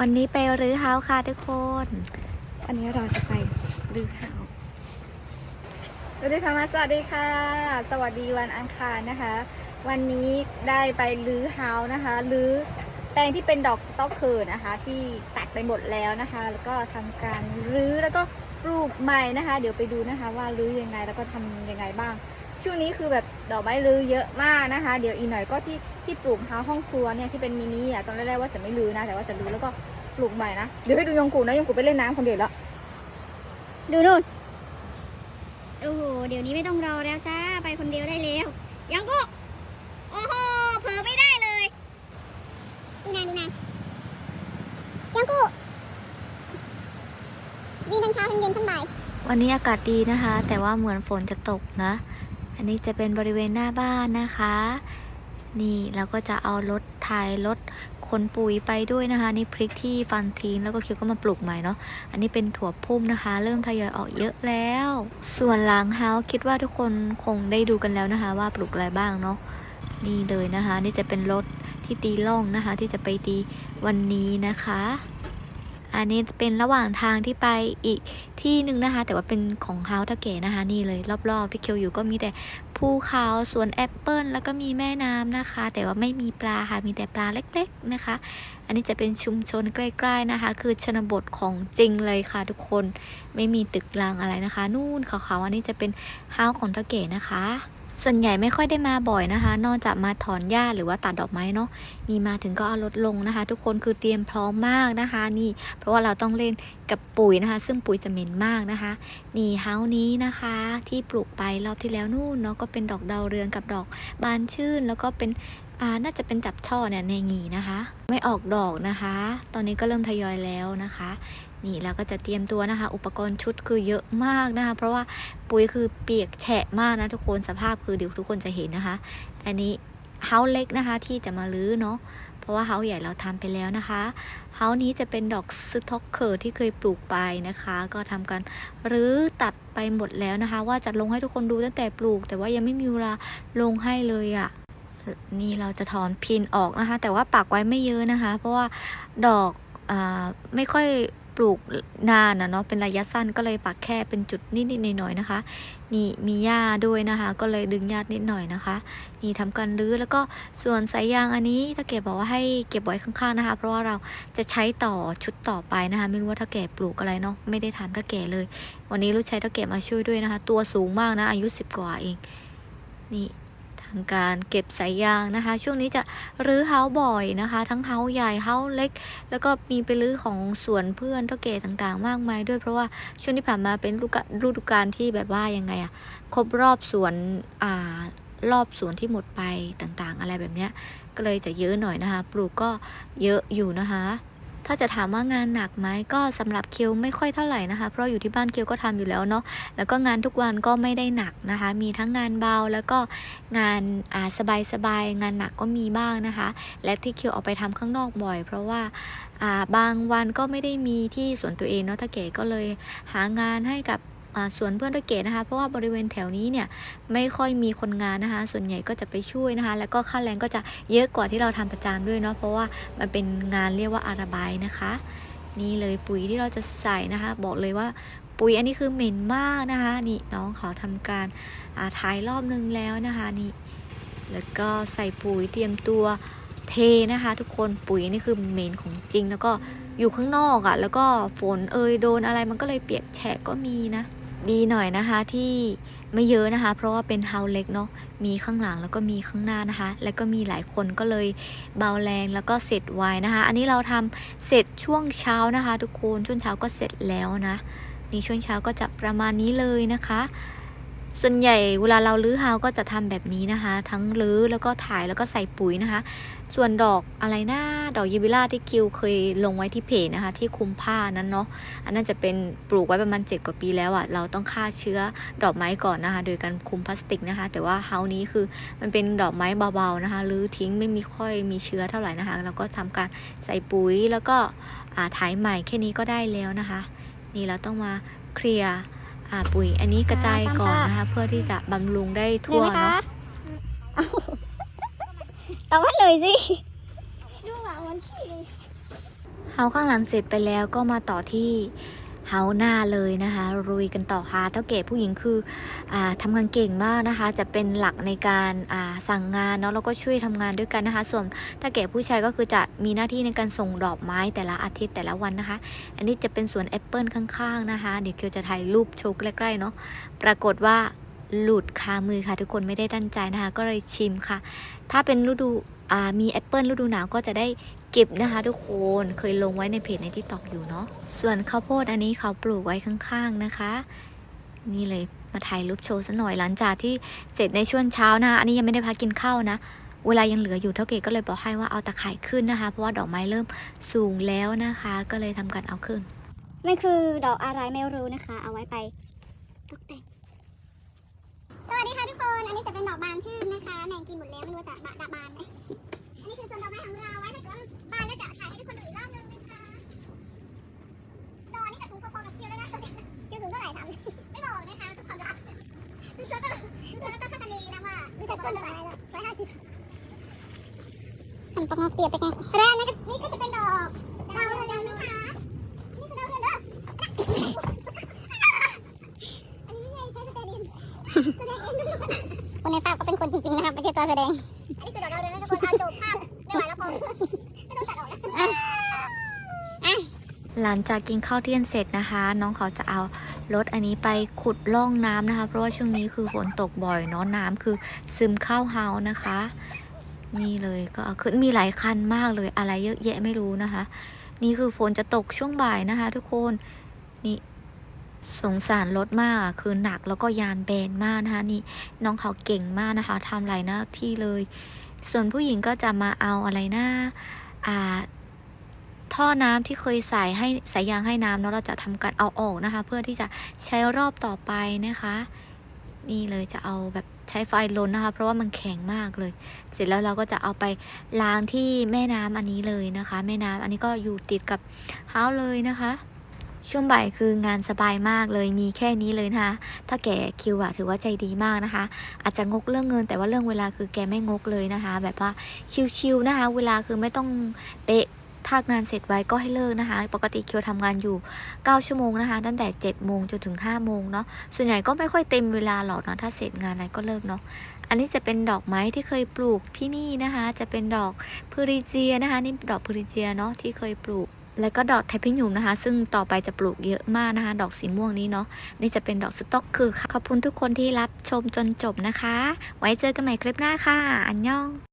วันนี้ไปรื้อเฮาส์ค่ะทุกคนวันนี้เราจะไปรื้อเฮาส์สวัสดีค่ะสวัสดีค่ะ สวัสดีวันอังคารนะคะ วันนี้ได้ไปรื้อเฮาส์นะคะรื้อแปลงที่เป็นดอกสต๊อกเคิร์นะคะ ที่ตัดไปหมดแล้วนะคะ แล้วก็ทำการรื้อแล้วก็ปลูกใหม่นะคะ เดี๋ยวไปดูนะคะ ว่ารื้อยังไงแล้วก็ทำยังไงบ้าง ช่วงนี้คือแบบดอกไม้รื้อเยอะมากนะคะ เดี๋ยวอีกหน่อยก็ที่ ที่ปลูกเฮาส์ห้องครัวเนี่ยที่เป็นมินิอะตอนแรกๆว่าจะไม่รื้อนะ แต่ว่าจะรื้อแล้วก็ปลูกใหม่นะ เดี๋ยวให้ดูยงกูนะยงกูไปเล่นน้ำคนเดียวแล้ว ดูนู่นโอ้โหเดี๋ยวนี้ไม่ต้องรอแล้วจ้าไปคนเดียวได้แล้วยังกูโอ้โหเผลอไม่ได้เลยดูนานดูนานยังกูดีทั้งเช้าทั้งเย็นทั้งบ่ายวันนี้อากาศดีนะคะ แต่ว่าเหมือนฝนจะตกนะ อันนี้จะเป็นบริเวณหน้าบ้านนะคะ นี่เราก็จะเอารถไถรถขนปุ๋ยไปด้วยนะคะ นี่พริกที่ฟันทิ้งแล้วก็คิวก็มาปลูกใหม่เนาะอันนี้เป็นถั่วพุ่มนะคะ เริ่มทยอยออกเยอะแล้ว ส่วนหลังเฮาคิดว่าทุกคนคงได้ดูกันแล้วนะคะ ว่าปลูกอะไรบ้างเนาะนี่เลยนะคะ นี่จะเป็นรถที่ตีล่องนะคะ ที่จะไปตีวันนี้นะคะ อันนี้เป็นระหว่างทางที่ไปอีกที่หนึ่งนะคะ แต่ว่าเป็นของเฮาส์ตะเก๋นะคะ นี่เลยรอบๆที่เคียวอยู่ก็มีแต่ ภูเขาสวนแอปเปิลแล้วก็มีแม่น้ำนะคะ แต่ว่าไม่มีปลาค่ะมีแต่ปลาเล็กๆนะคะ อันนี้จะเป็นชุมชนใกล้ๆนะคะ คือชนบทของจริงเลยค่ะ ทุกคนไม่มีตึกรางอะไรนะคะ นู่นขาวๆอันนี้จะเป็นเฮาวของตะเก๋นะคะ ส่วนใหญ่ไม่ค่อยได้มาบ่อยนะคะ นอกจากมาถอนหญ้าหรือว่าตัดดอกไม้เนาะนี่มาถึงก็เอารถลงนะคะ ทุกคนคือเตรียมพร้อมมากนะคะ นี่ เพราะว่าเราต้องเล่นกับปุ๋ยนะคะ ซึ่งปุ๋ยจะเหม็นมากนะคะ นี่เฮานี้นะคะที่ปลูกไปรอบที่แล้วนู่นเนาะก็เป็นดอกดาวเรืองกับดอกบานชื่น แล้วก็เป็น อ่าน่าจะเป็นจับช่อเนี่ยในงีนะคะ ไม่ออกดอกนะคะ ตอนนี้ก็เริ่มทยอยแล้วนะคะ นี่เราก็จะเตรียมตัวนะคะ อุปกรณ์ชุดคือเยอะมากนะคะ เพราะว่าปุ๋ยคือเปียกแฉะมากนะทุกคนสภาพคือเดี๋ยวทุกคนจะเห็นนะคะ อันนี้เฮาเล็กนะคะที่จะมาลื้อเนาะเพราะว่าเฮาใหญ่เราทำไปแล้วนะคะเฮานี้จะเป็นดอกสต็อกเคอร์ที่เคยปลูกไปนะคะ ก็ทำการรื้อตัดไปหมดแล้วนะคะ ว่าจะลงให้ทุกคนดูตั้งแต่ปลูก แต่ว่ายังไม่มีเวลาลงให้เลยอะ่ะ นี่เราจะถอนพินออกนะคะ แต่ว่าปักไว้ไม่เยอะนะคะ เพราะว่าดอกอไม่ค่อยปลูกนานนะเนาะเป็นระยะสั้นก็เลยปักแค่เป็นจุดนิดๆหน่อยๆนะคะ นี่มีหญ้าด้วยนะคะ ก็เลยดึงหญ้านิดหน่อยนะคะ นี่ทำการรื้อแล้วก็ส่วนสายยางอันนี้ถ้าเก็บบอกว่าให้เก็บไว้ข้างๆนะคะ เพราะว่าเราจะใช้ต่อชุดต่อไปนะคะ ไม่รู้ว่าถ้าแก่ปลูกอะไรเนาะไม่ได้ถามถ้าแก่เลย วันนี้ลูกชายถ้าแก่มาช่วยด้วยนะคะ ตัวสูงมากนะอายุสิบกว่าเอง นี่ ทำการเก็บสายยางนะคะ ช่วงนี้จะรื้อเฮาบ่อยนะคะ ทั้งเฮาใหญ่เฮาเล็ก แล้วก็มีไปรื้อของสวนเพื่อนเท่าแก่ต่างๆ มากมายด้วยเพราะว่าช่วงที่ผ่านมาเป็นฤดูกาลฤดูกาลที่แบบว่ายังไงอะครบรอบสวนอ่ารอบสวนที่หมดไปต่างๆ อะไรแบบเนี้ยก็เลยจะเยอะหน่อยนะคะ ปลูกก็เยอะอยู่นะคะ ถ้าจะถามว่างานหนักไหมก็สำหรับคิวไม่ค่อยเท่าไหร่นะคะ เพราะอยู่ที่บ้านคิวก็ทำอยู่แล้วเนาะแล้วก็งานทุกวันก็ไม่ได้หนักนะคะ มีทั้งงานเบาแล้วก็งานอ่าสบายๆงานหนักก็มีบ้างนะคะ และที่คิวออกไปทำข้างนอกบ่อย เพราะว่าอ่าบางวันก็ไม่ได้มีที่สวนตัวเองเนาะถ้าเก๋ก็เลยหางานให้กับ สวนเพื่อนตัวเก๋นะคะ เพราะว่าบริเวณแถวนี้เนี่ยไม่ค่อยมีคนงานนะคะ ส่วนใหญ่ก็จะไปช่วยนะคะ แล้วก็ค่าแรงก็จะเยอะกว่าที่เราทำประจำด้วยเนาะเพราะว่ามันเป็นงานเรียกว่าอาราบายนะคะ นี่เลยปุ๋ยที่เราจะใส่นะคะ บอกเลยว่าปุ๋ยอันนี้คือเหม็นมากนะคะ นี่น้องเขาทำการาถ่ายรอบนึงแล้วนะคะนี่แล้วก็ใส่ปุ๋ยเตรียมตัวเทนะคะ ทุกคนปุ๋ยนี่คือเหม็นของจริงแล้วก็อยู่ข้างนอกอะ่ะ แล้วก็ฝนเอยโดนอะไรมันก็เลยเปียกแฉะก็มีนะ ดีหน่อยนะคะที่ไม่เยอะนะคะ เพราะว่าเป็นเฮาเล็กเนาะมีข้างหลังแล้วก็มีข้างหน้านะคะ แล้วก็มีหลายคนก็เลยเบาแรงแล้วก็เสร็จไวนะคะ อันนี้เราทำเสร็จช่วงเช้านะคะ ทุกคนช่วงเช้าก็เสร็จแล้วนะนี่ช่วงเช้าก็จะประมาณนี้เลยนะคะ ส่วนใหญ่เวลาเราลื้อเฮาก็จะทำแบบนี้นะคะ ทั้งลื้อแล้วก็ถ่ายแล้วก็ใส่ปุ๋ยนะคะ ส่วนดอกอะไรนะดอกเยบิล่าที่คิวเคยลงไว้ที่เพจนะคะ ที่คุมผ้านั้นเนาะอันนั้นจะเป็นปลูกไว้ประมาณ7กว่าปีแล้วอะ่ะเราต้องฆ่าเชื้อดอกไม้ก่อนนะคะ โดยการคุมพลาสติกนะคะ แต่ว่าเฮานี้คือมันเป็นดอกไม้เบาๆนะคะลื้อทิ้งไม่มีค่อยมีเชื้อเท่าไหร่นะคะเราก็ทำการใส่ปุ๋ยแล้วก็ถ่ายใหม่แค่นี้ก็ได้แล้วนะคะ นี่เราต้องมาเคลียร์ อ่าปุ๋ยอันนี้กระจายก่อนนะคะ เพื่อที่จะบำรุงได้ทั่วเนาะเอาตอบว่าเลยสิดูอะวันขี้เลยเฮาข้างหลังเสร็จไปแล้วก็มาต่อที่ เฮาหน้าเลยนะคะรุยกันต่อค่ะเท่าเก๋ผู้หญิงคืออทำงานเก่งมากนะคะ จะเป็นหลักในการสั่งงานเนาะแล้วก็ช่วยทำงานด้วยกันนะคะ ส่วนถ้าเก๋ผู้ชายก็คือจะมีหน้าที่ในการส่งดอกไม้แต่ละอาทิตย์แต่ละวันนะคะ อันนี้จะเป็นสวนแอปเปิลข้างๆนะคะเดี๋ยวเกียวจะถ่ายรูปโชว์ใกล้ๆเนาะปรากฏว่าหลุดคามือค่ะ ทุกคนไม่ได้ตั้งใจนะคะ ก็เลยชิมค่ะ ถ้าเป็นฤดู มีแอปเปิลฤดูหนาวก็จะได้เก็บนะคะทุกคนเคยลงไว้ในเพจในที่ตอกอยู่เนาะส่วนข้าวโพดอันนี้เขาปลูกไว้ข้างๆนะคะ นี่เลยมาถ่ายรูปโชว์สัหน่อยหลังจากที่เสร็จในช่วงเช้านะ อันนี้ยังไม่ได้พักกินข้าวนะ เวลายังเหลืออยู่เท่าเกก็เลยบอกให้ว่าเอาตะข่ายขึ้นนะคะ เพราะว่าดอกไม้เริ่มสูงแล้วนะคะ ก็เลยทำการเอาขึ้น มันคือดอกอะไรไม่รู้นะคะ เอาไว้ไปตกแต่ง สวัสดีค่ะทุกคน อันนี้จะเป็นดอกบานชื่นนะคะ แมงกินหมดแล้วไม่รู้จะบะดะบานไหมอันนี้คือส่วนดอกไม้ของเราไว้ถ้าเกิดว่าบานแล้วจะถ่ายให้ทุกคนดูอีกรอบนึงนะคะดอกนี้จะสูงพอๆกับเคียวแล้วนะเคียวสูงเท่าไหร่ถามไม่บอกนะคะทุกคนรักดูเจอก็ดูเจอก็ต้องคาดคะเนนะว่าดูจากต้นเท่าไหร่ร้อยห้าสิบฉันต้องเตียบไปไงแล้วนี่ก็นี่ก็จะเป็นดอกดาวเรืองนะคะ นี่คือดาวเรืองเด้ออันนี้ไม่ใช่ใช้สเตอรินแสดงเองด้วยคนในภาพก็เป็นคนจริงๆนะครับ ไม่ใช่ตัวแสดง อันนี้คือดอกดาวเรืองนะทุกคนอาจบภาพไม่ไหวแล้วพอไม่ต้องตัดออกแล้วหลังจากกินข้าวเที่ยงเสร็จนะคะ น้องเขาจะเอารถอันนี้ไปขุดล่องน้ำนะคะ เพราะว่าช่วงนี้คือฝนตกบ่อยเนาะน้ำคือซึมเข้าเฮานะคะ นี่เลยก็เอาขึ้นมีหลายคันมากเลยอะไรเยอะแยะไม่รู้นะคะ นี่คือฝนจะตกช่วงบ่ายนะคะ ทุกคนนี่ สงสารรถมากคือหนักแล้วก็ยานแบนมากนะคะนี่น้องเขาเก่งมากนะคะทำหลายหน้าที่เลย ส่วนผู้หญิงก็จะมาเอาอะไรนะอ่าท่อน้ำที่เคยใส่ให้สายยางให้น้ำเนาะเราจะทำการเอาออกนะคะ เพื่อที่จะใช้รอบต่อไปนะคะ นี่เลยจะเอาแบบใช้ไฟลนนะคะ เพราะว่ามันแข็งมากเลย เสร็จแล้วเราก็จะเอาไปล้างที่แม่น้ำอันนี้เลยนะคะ แม่น้ำอันนี้ก็อยู่ติดกับเฮ้าเลยนะคะ ช่วงบ่ายคืองานสบายมากเลยมีแค่นี้เลยนะคะ ถ้าแกคิวอะถือว่าใจดีมากนะคะ อาจจะงกเรื่องเงิน แต่ว่าเรื่องเวลาคือแกไม่งกเลยนะคะ แบบว่าชิวๆนะคะ เวลาคือไม่ต้องเป๊ะถ้างานเสร็จไว้ก็ให้เลิกนะคะ ปกติเคียวทำงานอยู่ 9 ชั่วโมงนะคะ ตั้งแต่ 7 โมงจนถึง 5 โมงเนาะ ส่วนใหญ่ก็ไม่ค่อยเต็มเวลาหรอกเนาะ ถ้าเสร็จงานอะไรก็เลิกเนาะ อันนี้จะเป็นดอกไม้ที่เคยปลูกที่นี่นะคะ จะเป็นดอกพริเจียนะคะ นี่ดอกพริเจียเนาะที่เคยปลูก แล้วก็ดอกไทพิยุมนะคะ ซึ่งต่อไปจะปลูกเยอะมากนะคะ ดอกสีม่วงนี้เนาะนี่จะเป็นดอกสต็อกคือค่ะขอบคุณทุกคนที่รับชมจนจบนะคะ ไว้เจอกันใหม่คลิปหน้าค่ะ อันยอง